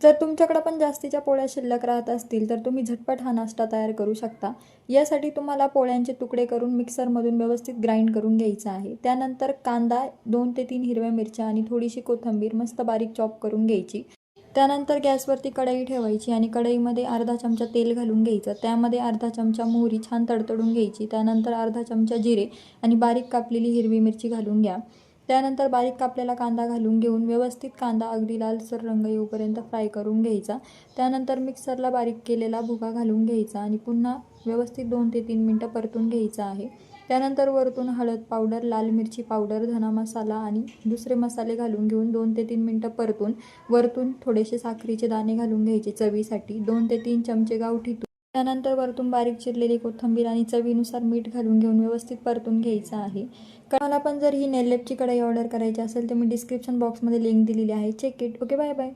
जर तुमच्याकडं पण जास्तीच्या पोळ्या शिल्लक राहत असतील तर तुम्ही झटपट हा नाश्ता तयार करू शकता. यासाठी तुम्हाला पोळ्यांचे तुकडे करून मिक्सरमधून व्यवस्थित ग्राइंड करून घ्यायचं आहे. त्यानंतर कांदा दोन ते तीन हिरव्या मिरच्या आणि थोडीशी कोथिंबीर मस्त बारीक चॉप करून घ्यायची. त्यानंतर गॅसवरती कढई ठेवायची आणि कढईमध्ये अर्धा चमचा तेल घालून घ्यायचं. त्यामध्ये अर्धा चमचा मोहरी छान तडतडून घ्यायची. त्यानंतर अर्धा चमचा जिरे आणि बारीक कापलेली हिरवी मिरची घालून घ्या. त्यानंतर बारीक कापलेला कांदा घालून घेऊन व्यवस्थित कांदा अगदी लालसर रंग येऊपर्यंत फ्राय करून घ्यायचा. त्यानंतर मिक्सरला बारीक केलेला भुगा घालून घ्यायचा आणि पुन्हा व्यवस्थित दोन ते तीन मिनटं परतून घ्यायचा आहे. त्यानंतर वरतून हळद पावडर लाल मिरची पावडर धना मसाला आणि दुसरे मसाले घालून घेऊन दोन ते तीन मिनटं परतून वरतून थोडेसे साखरेचे दाणे घालून घ्यायचे चवीसाठी. दोन ते तीन चमचे गावठी त्यानंतर वरतून बारीक चिरलेली कोथिंबीर आणि चवीनुसार मीठ घालून घेऊन व्यवस्थित परतून घ्यायचं आहे. मला पण जर ही नेल्लेपची कढई ऑर्डर करायची असेल तर मी डिस्क्रिप्शन बॉक्समध्ये लिंक दिलेली आहे. Check it. Okay bye bye.